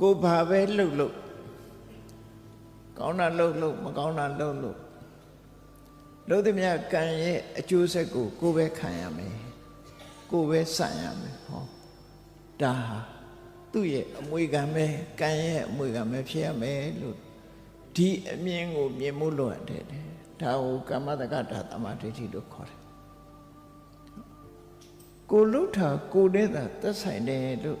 ကိုဘာပဲလှုပ်လှုပ်ကောင်းတာလှုပ်လှုပ်မကောင်းတာလှုပ်လှုပ်လှုပ်သည်မြတ်ကံရဲ့အကျိုးဆက်ကိုကိုပဲခံရမယ်ကိုပဲဆန့်ရမယ်ဟောဒါဟာသူ့ရဲ့အမွေခံပဲကံရဲ့အမွေခံပဲဖြစ်ရမယ်လို့ဒီအမြင်ကိုမြင်မှုလို့ရတယ်ဒါကိုကမ္မတက္ကတာတမဒိဋ္ဌိလို့ခေါ်တယ်ကိုလှုပ်တာကိုတဲ့တာသက်ဆိုင်တယ်လို့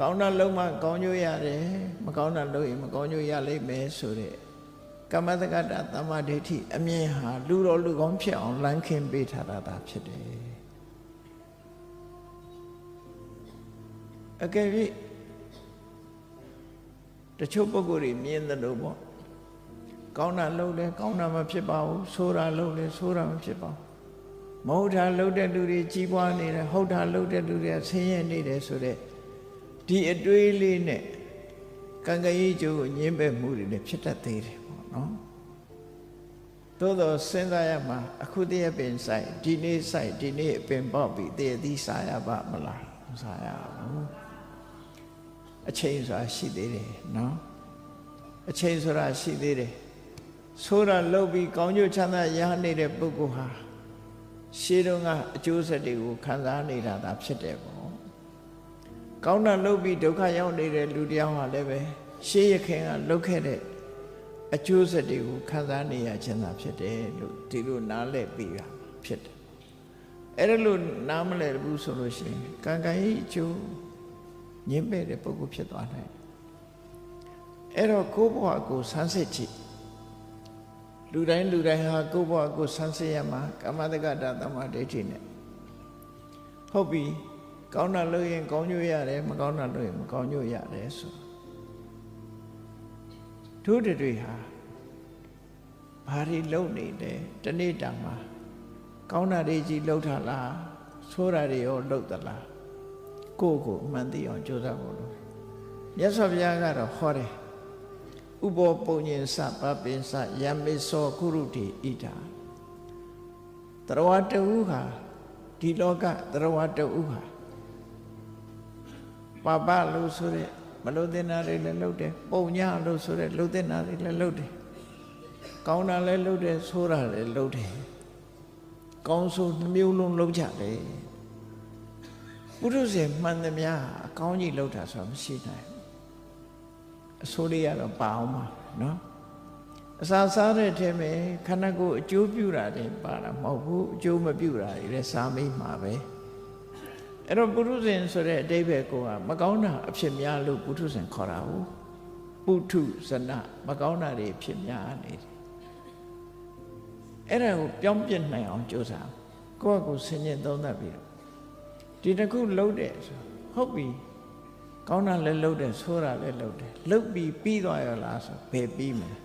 ကောင်းတာလုံးမှကောင်းကျိုးရတယ်မကောင်းတာလုပ်ရင်မကောင်းကျိုးရလိမ့်မယ်ဆိုတဲ့ကမ္မတက္ကတာတမ္မာဒိဋ္ဌိအမြင်ဟာလူတော်လူကောင်းဖြစ်အောင်လမ်းခင်းပေးထားတာသာဖြစ်တယ်အကယ်၍တချို့ပုဂ္ဂိုလ်တွေမြင်တယ်လို့ပေါ့ကောင်းတာလုပ်တယ်ကောင်းတာမဖြစ်ပါဘူးဆိုးတာလုပ်တယ်ဆိုးတာမဖြစ်ပါဘူးမဟုတ်တာလုပ်တဲ့လူတွေကြီးပွားနေတယ်ဟုတ်တာလုပ်တဲ့လူတွေကဆင်းရဲနေတယ်ဆိုတဲ့ ဒီအတွေးလေးနဲ့ကံကရေးကျိုးကိုညင်းပယ်မှုတွေလည်းဖြစ်တတ်သေးတယ်ပေါ့နော်သို့တော့စဉ်းစားရမှာအခုတည်းပင်ဆိုင်ဒီနေ့ဆိုင်ဒီနေ့အပင်ပေါက်ပြီးတည်းသီးစားရပါမလားမစားရဘူးအချိန်ဆိုတာရှိသေးတယ်နော်အချိန်ဆိုတာရှိသေးတယ်ဆိုးတာလုပ်ပြီးကောင်းကျိုးချမ်းသာရနေတဲ့ပုဂ္ဂိုလ်ဟာရှေးတုန်းကအကျိုးဆက်တွေကိုခံစားနေတာသာဖြစ်တယ်ပေါ့ ကောင်းတာလုပ်ပြီးဒုက္ခရောက်နေတဲ့လူတယောက်ဟာလည်းပဲရှေးရခင်ကလုပ်ခဲ့တဲ့အကျိုးဆက်တွေကိုခံစားနေရခြင်းသာဖြစ်တယ်လို့ဒီလိုနားလည်ပြီးတာဖြစ်တယ်အဲ့ဒါလို့နားမလည်ဘူးဆိုလို့ရှိရင်ကံကံဤအကျိုးညင်းမဲ့တဲ့ပုဂ္ဂိုလ်ဖြစ်သွားနိုင်တယ်အဲ့တော့ကိုယ့်ဘဝကိုဆန်းစစ်ကြည့်လူတိုင်းလူတိုင်းဟာကိုယ့်ဘဝကိုဆန်းစစ်ရမှာကမ္မတက္ကတာတမ္မာဒိဋ္ဌိနဲ့ဟုတ်ပြီ ကောင်းတာလုပ်ရင်ကောင်းကျိုးရတယ်မကောင်းတာလုပ်ရင်မကောင်းကျိုးရတယ်ဆိုတို့တွေဟာဘာတွေလုပ်နေလဲတနေ့တာမှာကောင်းတာတွေကြီးလှုပ်တာလားဆိုးတာတွေရောလှုပ်သလားကိုယ့်ကိုအမှန်သိအောင်ကြိုးစားဖို့လို့မြတ်စွာဘုရားကတော့ဟောတယ်ဥပောပုံညင်စပပင်စယမေသောကုရုတိဣဒာတရဝတူဟာဒီလောကတရဝတူဟာ ပပလို့ဆိုတဲ့မလို့တင်တာတွေလည်းလုပ်တယ်ပုံညလို့ဆိုတဲ့လုပ်တင်တာတွေလည်းလုပ်တယ်ကောင်းတာလည်းလုပ်တယ်ဆိုးတာလည်းလုပ်တယ်ကောင်းဆိုးနှမျိုးလုံးလုပ်ကြတယ်ပုရုษေမှန်သမျှအကောင်းကြီးလုပ်တာဆိုတာမရှိနိုင်အဆိုးလေးကတော့ပါအောင်ပါနော်အစာစားတဲ့အထက်မှာခန္ဓာကိုယ်အကျိုးပြုတာတွေပါတာမဟုတ်ဘူးအကျိုးမပြုတာတွေလည်းစားမိမှာပဲ အဲ့တော့ပုထုဇဉ်ဆိုတဲ့အတိပ္ပယ်ကိုကမကောင်းတာအဖြစ်များလို့ပုထုဇဉ်ခေါ်တာဟုတ်ပုထုဇနမကောင်းတာတွေဖြစ်များနေတယ်အဲ့ဒါကိုပြောင်းပြစ်နိုင်အောင်ကြိုးစားကိုယ့်အကိုဆင်ញင်သုံးသပ်ပြီးတော့ဒီတစ်ခုလှုပ်တယ်ဆိုဟုတ်ပြီကောင်းတာလည်းလှုပ်တယ်ဆိုးတာလည်းလှုပ်တယ်လှုပ်ပြီးပြီးသွားရလားဆိုဘယ်ပြီးမလဲ